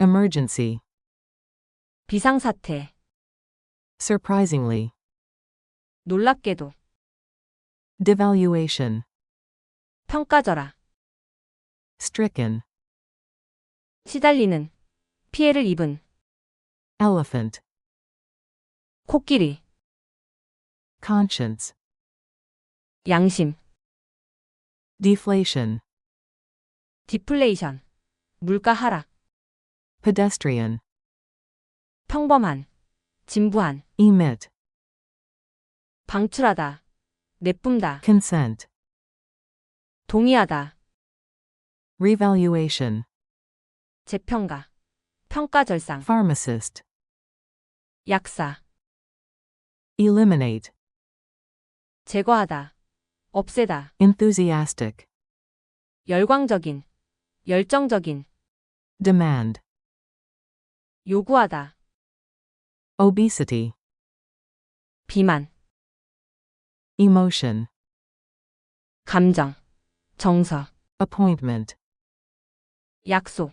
emergency, 비상사태, surprisingly, 놀랍게도, devaluation, 평가절하, stricken, 시달리는, 피해를 입은, elephant, 코끼리, conscience, 양심, deflation, 디플레이션, 물가 하락, pedestrian, 평범한, 진부한, emit, 방출하다, 내뿜다, consent, 동의하다, revaluation, 재평가, 평가절상, pharmacist, 약사, eliminate, 제거하다, 없애다, enthusiastic, 열광적인, 열정적인, demand, 요구하다, obesity, 비만, emotion, 감정, 정서, appointment, 약속,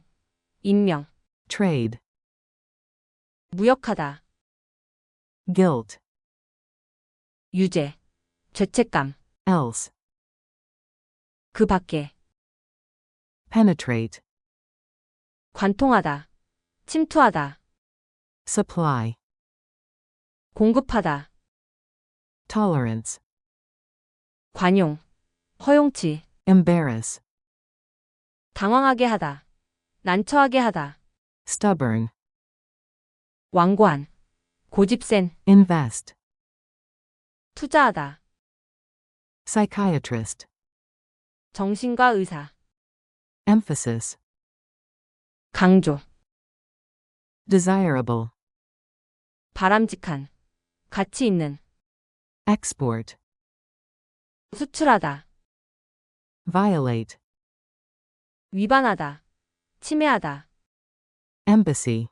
임명, trade, 무역하다, guilt, 유죄, 죄책감, else, 그 밖에, penetrate, 관통하다, 침투하다, supply, 공급하다, tolerance, 관용, 허용치, embarrass, 당황하게 하다, 난처하게 하다, stubborn, 완고한, 고집센, invest, 투자하다, psychiatrist, 정신과 의사, emphasis, 강조, desirable, 바람직한, 가치 있는, export, 수출하다, violate, 위반하다, 침해하다, embassy,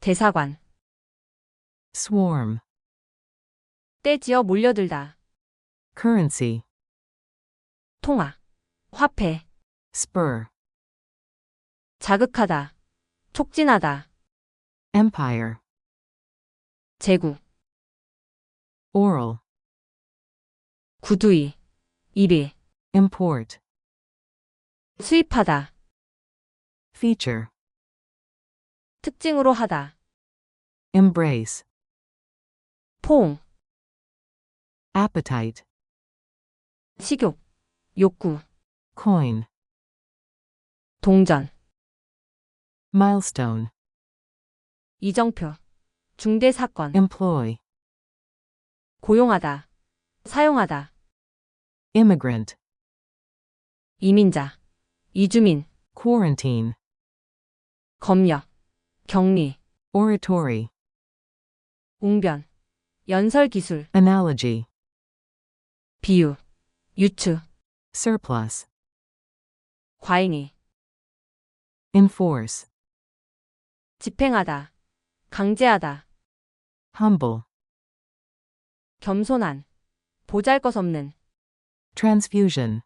대사관, swarm, 떼지어 몰려들다, currency, 통화, 화폐, spur, 자극하다, 촉진하다, empire, 제구, oral, 구두이, 일일, import, 수입하다, feature, 특징으로 하다, embrace, 포옹, appetite, 식욕, 욕구, coin, 동전, milestone, 이정표, 중대 사건, employ, 고용하다, 사용하다, immigrant, 이민자, 이주민, quarantine, 검역, 격리, oratory, 웅변, 연설 기술, analogy, 비유, 유추, surplus, 과잉이, enforce, 집행하다, 강제하다, humble, 겸손한, 보잘것없는, transfusion,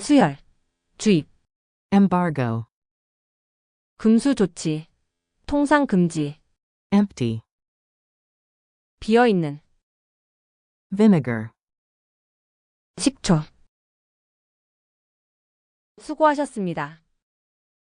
수혈, 주입, embargo, 금수 조치, 통상 금지, empty, 비어 있는, vinegar. 식초. 수고하셨습니다.